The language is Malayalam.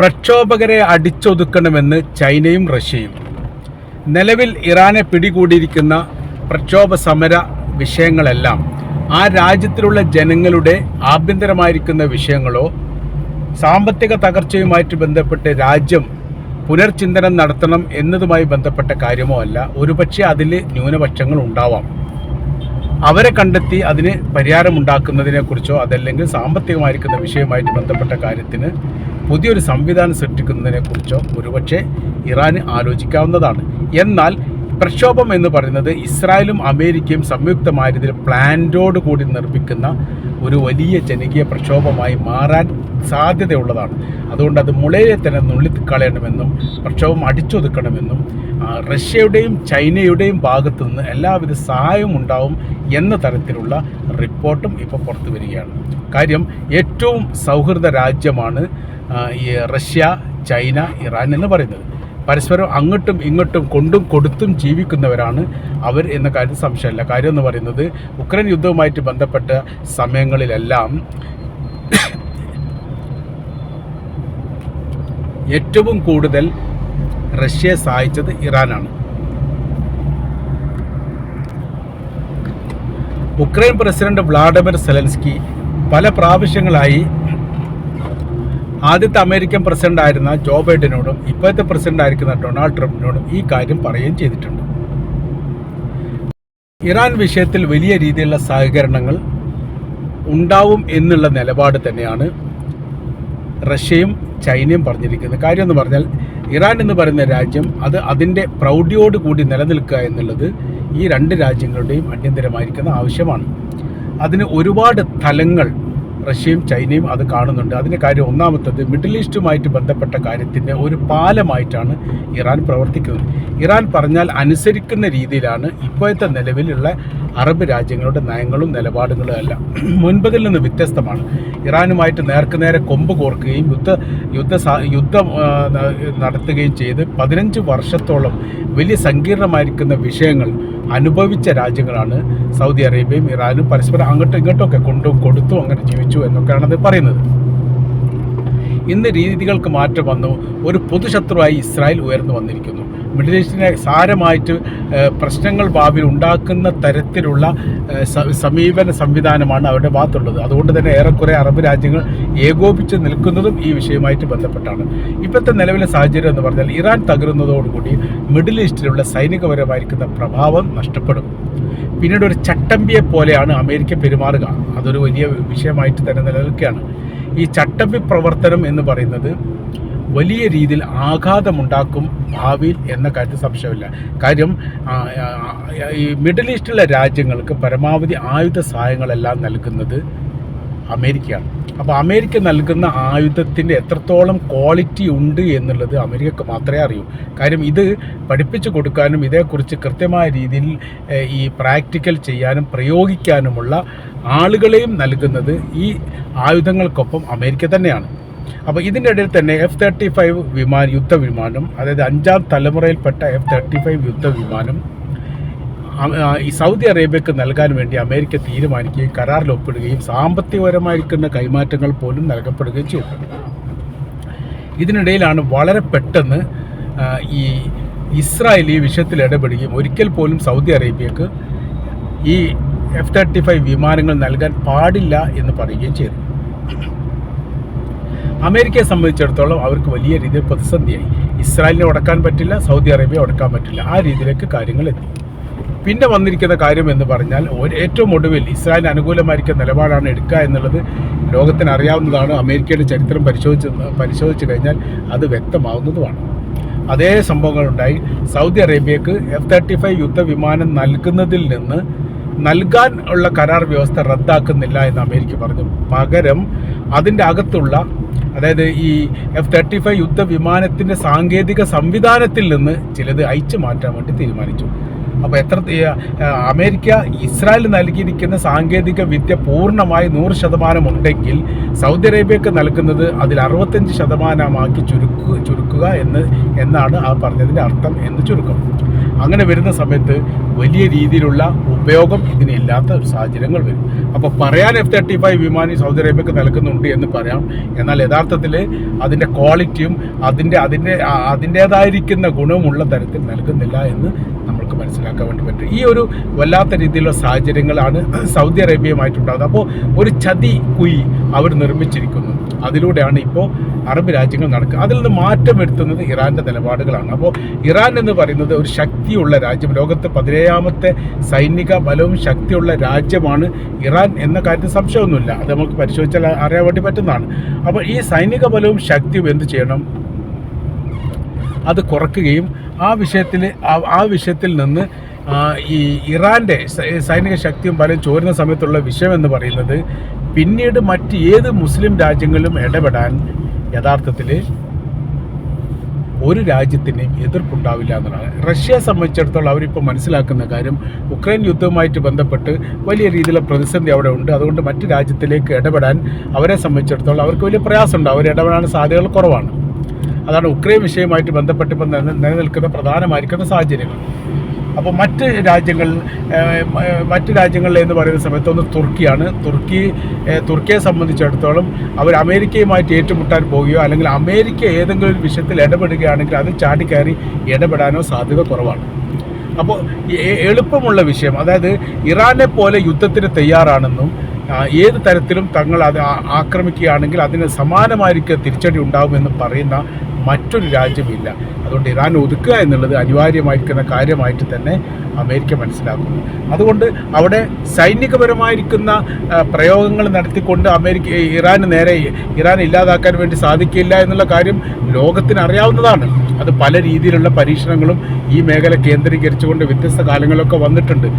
പ്രക്ഷോഭകരെ അടിച്ചൊതുക്കണമെന്ന് ചൈനയും റഷ്യയും. നിലവിൽ ഇറാനെ പിടികൂടിയിരിക്കുന്ന പ്രക്ഷോഭ സമര വിഷയങ്ങളെല്ലാം ആ രാജ്യത്തിലുള്ള ജനങ്ങളുടെ ആഭ്യന്തരമായിരിക്കുന്ന വിഷയങ്ങളോ സാമ്പത്തിക തകർച്ചയുമായിട്ട് ബന്ധപ്പെട്ട് രാജ്യം പുനർചിന്തനം നടത്തണം എന്നതുമായി ബന്ധപ്പെട്ട കാര്യമോ അല്ല. ഒരുപക്ഷെ അതിൽ ന്യൂനപക്ഷങ്ങൾ ഉണ്ടാവാം. അവരെ കണ്ടെത്തി അതിന് പരിഹാരമുണ്ടാക്കുന്നതിനെക്കുറിച്ചോ അതല്ലെങ്കിൽ സാമ്പത്തികമായിരിക്കുന്ന വിഷയമായിട്ട് ബന്ധപ്പെട്ട കാര്യത്തിന് പുതിയൊരു സംവിധാനം സൃഷ്ടിക്കുന്നതിനെക്കുറിച്ചോ ഒരുപക്ഷെ ഇറാന് ആലോചിക്കാവുന്നതാണ്. എന്നാൽ പ്രക്ഷോഭം എന്ന് പറയുന്നത് ഇസ്രായേലും അമേരിക്കയും സംയുക്തമായ രീതിയിൽ പ്ലാന്റോട് കൂടി നിർമ്മിക്കുന്ന ഒരു വലിയ ജനകീയ പ്രക്ഷോഭമായി മാറാൻ സാധ്യതയുള്ളതാണ്. അതുകൊണ്ട് അത് മുളയെ തന്നെ നുള്ളിക്കളയണമെന്നും പ്രക്ഷോഭം അടിച്ചൊതുക്കണമെന്നും റഷ്യയുടെയും ചൈനയുടെയും ഭാഗത്തു നിന്ന് എല്ലാവിധ സഹായവും ഉണ്ടാവും എന്ന തരത്തിലുള്ള റിപ്പോർട്ടും ഇപ്പോൾ പുറത്തു വരികയാണ്. കാര്യം ഏറ്റവും സൗഹൃദ രാജ്യമാണ് ഈ റഷ്യ ചൈന ഇറാൻ എന്ന് പറയുന്നത്. പരസ്പരം അങ്ങോട്ടും ഇങ്ങോട്ടും കൊണ്ടും കൊടുത്തും ജീവിക്കുന്നവരാണ് അവർ എന്ന കാര്യം സംശയമില്ല. കാര്യം എന്ന് പറയുന്നത് ഉക്രൈൻ യുദ്ധവുമായിട്ട് ബന്ധപ്പെട്ട സമയങ്ങളിലെല്ലാം ഏറ്റവും കൂടുതൽ റഷ്യയെ സഹായിച്ചത് ഇറാനാണ്. ഉക്രൈൻ പ്രസിഡന്റ് വ്ളാഡിമിർ സെലൻസ്കി പല പ്രാവശ്യങ്ങളായി ആദ്യത്തെ അമേരിക്കൻ പ്രസിഡന്റ് ആയിരുന്ന ജോ ബൈഡനോടും ഇപ്പോഴത്തെ പ്രസിഡന്റ് ആയിരിക്കുന്ന ഡൊണാൾഡ് ട്രംപിനോടും ഈ കാര്യം പറയുകയും ചെയ്തിട്ടുണ്ട്. ഇറാൻ വിഷയത്തിൽ വലിയ രീതിയിലുള്ള സഹകരണങ്ങൾ ഉണ്ടാവും എന്നുള്ള നിലപാട് തന്നെയാണ് റഷ്യയും ചൈനയും പറഞ്ഞിരിക്കുന്നത്. കാര്യം എന്ന് പറഞ്ഞാൽ ഇറാൻ എന്ന് പറയുന്ന രാജ്യം അത് അതിന്റെ പ്രൗഢിയോട് കൂടി നിലനിൽക്കുക എന്നുള്ളത് ഈ രണ്ട് രാജ്യങ്ങളുടെയും അടിയന്തരമായിരിക്കുന്ന ആവശ്യമാണ്. അതിന് ഒരുപാട് തലങ്ങൾ റഷ്യയും ചൈനയും അത് കാണുന്നുണ്ട്. അതിന്റെ കാര്യം ഒന്നാമത്തത് മിഡിൽ ഈസ്റ്റുമായിട്ട് ബന്ധപ്പെട്ട കാര്യത്തിന്റെ ഒരു പാലമായിട്ടാണ് ഇറാൻ പ്രവർത്തിക്കുന്നത്. ഇറാൻ പറഞ്ഞാൽ അനുസരിക്കുന്ന രീതിയിലാണ് ഇപ്പോഴത്തെ നിലവിലുള്ള അറബ് രാജ്യങ്ങളുടെ നയങ്ങളും നിലപാടുകളും എല്ലാം. മുൻപതിൽ നിന്ന് വ്യത്യസ്തമാണ്. ഇറാനുമായിട്ട് നേർക്കുനേരെ കൊമ്പ് കോർക്കുകയും യുദ്ധ യുദ്ധ യുദ്ധം നടത്തുകയും ചെയ്ത് പതിനഞ്ച് വർഷത്തോളം വലിയ സങ്കീർണമായിരിക്കുന്ന വിഷയങ്ങൾ അനുഭവിച്ച രാജ്യങ്ങളാണ് സൗദി അറേബ്യയും ഇറാനും പരസ്പരം അങ്ങോട്ടും ഇങ്ങോട്ടും ഒക്കെ കൊണ്ടും കൊടുത്തും അങ്ങനെ ജീവിച്ചു എന്നൊക്കെയാണ് അത് പറയുന്നത്. ഇന്ന് രീതികൾക്ക് മാറ്റം വന്നു. ഒരു പൊതുശത്രുവായി ഇസ്രായേൽ ഉയർന്നു വന്നിരിക്കുന്നു. മിഡിൽ ഈസ്റ്റിനെ സാരമായിട്ട് പ്രശ്നങ്ങൾ ഭാവിയിൽ ഉണ്ടാക്കുന്ന തരത്തിലുള്ള സമീപന സംവിധാനമാണ് അവരുടെ ഭാഗത്തുള്ളത്. അതുകൊണ്ട് തന്നെ ഏറെക്കുറെ അറബ് രാജ്യങ്ങൾ ഏകോപിച്ച് നിൽക്കുന്നതും ഈ വിഷയവുമായിട്ട് ബന്ധപ്പെട്ടാണ്. ഇപ്പോഴത്തെ നിലവിലെ സാഹചര്യം എന്ന് പറഞ്ഞാൽ ഇറാൻ തകരുന്നതോടുകൂടി മിഡിൽ ഈസ്റ്റിലുള്ള സൈനികപരമായിരിക്കുന്ന പ്രഭാവം നഷ്ടപ്പെടും. പിന്നീട് ഒരു ചട്ടമ്പിയെ പോലെയാണ് അമേരിക്ക പെരുമാറുക. അതൊരു വലിയ വിഷയമായിട്ട് തന്നെ നിലനിൽക്കുകയാണ്. ഈ ചട്ടമ്പി പ്രവർത്തനം എന്ന് പറയുന്നത് വലിയ രീതിയിൽ ആഘാതമുണ്ടാക്കും ഭാവിയിൽ എന്ന കാര്യത്തിൽ സംശയമില്ല. കാര്യം ഈ മിഡിൽ ഈസ്റ്റിലെ രാജ്യങ്ങൾക്ക് പരമാവധി ആയുധ സഹായങ്ങളെല്ലാം നൽകുന്നത് അമേരിക്കയാണ്. അപ്പോൾ അമേരിക്ക നൽകുന്ന ആയുധത്തിന്റെ എത്രത്തോളം ക്വാളിറ്റി ഉണ്ട് എന്നുള്ളത് അമേരിക്കക്ക് മാത്രമേ അറിയൂ. കാര്യം ഇത് പഠിപ്പിച്ചു കൊടുക്കാനും ഇതേക്കുറിച്ച് കൃത്യമായ രീതിയിൽ ഈ പ്രാക്ടിക്കൽ ചെയ്യാനും പ്രയോഗിക്കാനുമുള്ള ആളുകളെയും നൽകുന്നത് ഈ ആയുധങ്ങൾക്കൊപ്പം അമേരിക്ക തന്നെയാണ്. അപ്പോൾ ഇതിന്റെ ഇടയിൽ തന്നെ എഫ് തേർട്ടി ഫൈവ് വിമാന യുദ്ധവിമാനം അതായത് അഞ്ചാം തലമുറയിൽപ്പെട്ട എഫ് തേർട്ടി ഫൈവ് യുദ്ധവിമാനം വിമാനം ഈ സൗദി അറേബ്യക്ക് നൽകാൻ വേണ്ടി അമേരിക്ക തീരുമാനിക്കുകയും കരാറിൽ ഒപ്പിടുകയും സാമ്പത്തികപരമായിരിക്കുന്ന കൈമാറ്റങ്ങൾ പോലും നൽകപ്പെടുകയും ചെയ്തു. ഇതിനിടയിലാണ് വളരെ പെട്ടെന്ന് ഈ ഇസ്രായേൽ ഈ വിഷയത്തിൽ ഇടപെടുകയും ഒരിക്കൽ പോലും സൗദി അറേബ്യക്ക് ഈ എഫ് തേർട്ടി ഫൈവ് വിമാനങ്ങൾ നൽകാൻ പാടില്ല എന്ന് പറയുകയും ചെയ്തു. അമേരിക്കയെ സംബന്ധിച്ചിടത്തോളം അവർക്ക് വലിയ രീതിയിൽ പ്രതിസന്ധിയായി. ഇസ്രായേലിനെ ഉടക്കാൻ പറ്റില്ല സൗദി അറേബ്യ ഉടക്കാൻ പറ്റില്ല. ആ രീതിയിലേക്ക് കാര്യങ്ങൾ എത്തി. പിന്നെ വന്നിരിക്കുന്ന കാര്യം എന്ന് പറഞ്ഞാൽ ഏറ്റവും ഒടുവിൽ ഇസ്രായേലിന് അനുകൂലമായിരിക്കുന്ന നിലപാടാണ് എടുക്കുക എന്നുള്ളത് ലോകത്തിന് അറിയാവുന്നതാണ്. അമേരിക്കയുടെ ചരിത്രം പരിശോധിച്ച് പരിശോധിച്ച് കഴിഞ്ഞാൽ അത് വ്യക്തമാവുന്നതുമാണ്. അതേ സംഭവങ്ങളുണ്ടായി സൗദി അറേബ്യക്ക് എഫ് തേർട്ടി ഫൈവ് യുദ്ധവിമാനം നൽകുന്നതിൽ നിന്ന് നൽകാൻ ഉള്ള കരാർ വ്യവസ്ഥ റദ്ദാക്കുന്നില്ല എന്ന് അമേരിക്ക പറഞ്ഞു. പകരം അതിന്റെ അകത്തുള്ള അതായത് ഈ എഫ് തേർട്ടി ഫൈവ് യുദ്ധ വിമാനത്തിന്റെ സാങ്കേതിക സംവിധാനത്തിൽ നിന്ന് ചിലത് അയച്ചു മാറ്റാൻ വേണ്ടി തീരുമാനിച്ചു. അപ്പോൾ എത്ര അമേരിക്ക ഇസ്രായേൽ നൽകിയിരിക്കുന്ന സാങ്കേതിക വിദ്യ പൂർണമായി നൂറ് ശതമാനം ഉണ്ടെങ്കിൽ സൗദി അറേബ്യക്ക് നൽകുന്നത് അതിൽ അറുപത്തഞ്ച് ശതമാനമാക്കി ചുരുക്കുക ചുരുക്കുക എന്ന് എന്നാണ് ആ പറഞ്ഞതിന്റെ അർത്ഥം എന്ന് ചുരുക്കം. അങ്ങനെ വരുന്ന സമയത്ത് വലിയ രീതിയിലുള്ള ഉപയോഗം ഇതിനില്ലാത്ത ഒരു സാഹചര്യങ്ങൾ വരും. അപ്പോൾ പറയാൻ എഫ് തേർട്ടി ഫൈവ് വിമാനം സൗദി അറേബ്യക്ക് നൽകുന്നുണ്ട് എന്ന് പറയാം. എന്നാൽ യഥാർത്ഥത്തിൽ അതിന്റെ ക്വാളിറ്റിയും അതിന്റെ അതിന്റെ അതിന്റേതായിരിക്കുന്ന ഗുണവുമുള്ള തരത്തിൽ നൽകുന്നില്ല എന്ന് നമ്മൾക്ക് മനസ്സിലാക്കാൻ വേണ്ടി പറ്റും. ഈ ഒരു വല്ലാത്ത രീതിയിലുള്ള സാഹചര്യങ്ങളാണ് സൗദി അറേബ്യയുമായിട്ടുണ്ടാകുന്നത്. അപ്പോൾ ഒരു ചതി കുയി അവർ നിർമ്മിച്ചിരിക്കുന്നു. അതിലൂടെയാണ് ഇപ്പോൾ അറബ് രാജ്യങ്ങൾ നടക്കുക. അതിൽ നിന്ന് മാറ്റം വരുത്തുന്നത് ഇറാന്റെ നിലപാടുകളാണ്. അപ്പോൾ ഇറാൻ എന്ന് പറയുന്നത് ഒരു ശക്തിയുള്ള രാജ്യം. ലോകത്ത് പതിനേഴാമത്തെ സൈനിക ബലവും ശക്തിയുള്ള രാജ്യമാണ് ഇറാൻ എന്ന കാര്യത്തിൽ സംശയമൊന്നുമില്ല. അത് നമുക്ക് പരിശോധിച്ചാൽ അറിയാൻ വേണ്ടി പറ്റുന്നതാണ്. അപ്പോൾ ഈ സൈനിക ബലവും ശക്തിയും എന്ത് ചെയ്യണം? അത് കുറക്കുകയും ആ വിഷയത്തിൽ ആ- വിഷയത്തിൽ നിന്ന് ഈ ഇറാന്റെ സൈനിക ശക്തിയും പലരും ചോരുന്ന സമയത്തുള്ള വിഷയം എന്ന് പറയുന്നത് പിന്നീട് മറ്റ് ഏത് മുസ്ലിം രാജ്യങ്ങളിലും ഇടപെടാൻ യഥാർത്ഥത്തിൽ ഒരു രാജ്യത്തിന്റെയും എതിർപ്പുണ്ടാവില്ല എന്നുള്ളതാണ് റഷ്യയെ സംബന്ധിച്ചിടത്തോളം അവരിപ്പോൾ മനസ്സിലാക്കുന്ന കാര്യം ഉക്രൈൻ യുദ്ധവുമായിട്ട് ബന്ധപ്പെട്ട് വലിയ രീതിയിലുള്ള പ്രതിസന്ധി അവിടെ ഉണ്ട്. അതുകൊണ്ട് മറ്റ് രാജ്യത്തിലേക്ക് ഇടപെടാൻ അവരെ സംബന്ധിച്ചിടത്തോളം അവർക്ക് വലിയ പ്രയാസമുണ്ട്. അവർ ഇടപെടാൻ സാധ്യതകൾ കുറവാണ്. അതാണ് ഉക്രൈൻ വിഷയവുമായിട്ട് ബന്ധപ്പെട്ട് ഇപ്പം നില- നിലനിൽക്കുന്ന പ്രധാനമായിരിക്കുന്ന സാഹചര്യങ്ങൾ. അപ്പോൾ മറ്റ് രാജ്യങ്ങൾ മറ്റ് രാജ്യങ്ങളിൽ എന്ന് പറയുന്ന സമയത്ത് ഒന്ന് തുർക്കിയാണ്. തുർക്കി തുർക്കിയെ സംബന്ധിച്ചിടത്തോളം അവർ അമേരിക്കയുമായിട്ട് ഏറ്റുമുട്ടാൻ പോവുകയോ അല്ലെങ്കിൽ അമേരിക്ക ഏതെങ്കിലും ഒരു വിഷയത്തിൽ ഇടപെടുകയാണെങ്കിൽ അത് ചാടിക്കയറി ഇടപെടാനോ സാധ്യത കുറവാണ്. അപ്പോൾ എളുപ്പമുള്ള വിഷയം അതായത് ഇറാനെ പോലെ യുദ്ധത്തിന് തയ്യാറാണെന്നും ഏത് തരത്തിലും തങ്ങൾ അത് ആക്രമിക്കുകയാണെങ്കിൽ അതിന് സമാനമായിരിക്കും തിരിച്ചടി ഉണ്ടാകുമെന്ന് പറയുന്ന മറ്റൊരു രാജ്യമില്ല. അതുകൊണ്ട് ഇറാൻ ഒതുക്കുക എന്നുള്ളത് അനിവാര്യമായിരിക്കുന്ന കാര്യമായിട്ട് തന്നെ അമേരിക്ക മനസ്സിലാക്കുന്നു. അതുകൊണ്ട് അവിടെ സൈനികപരമായിരിക്കുന്ന പ്രയോഗങ്ങൾ നടത്തിക്കൊണ്ട് അമേരിക്ക ഇറാന് നേരെ ഇറാൻ ഇല്ലാതാക്കാൻ വേണ്ടി സാധിക്കില്ല എന്നുള്ള കാര്യം ലോകത്തിന് അറിയാവുന്നതാണ്. അത് പല രീതിയിലുള്ള പരീക്ഷണങ്ങളും ഈ മേഖല കേന്ദ്രീകരിച്ചുകൊണ്ട് വ്യത്യസ്ത കാലങ്ങളിലൊക്കെ വന്നിട്ടുണ്ട്.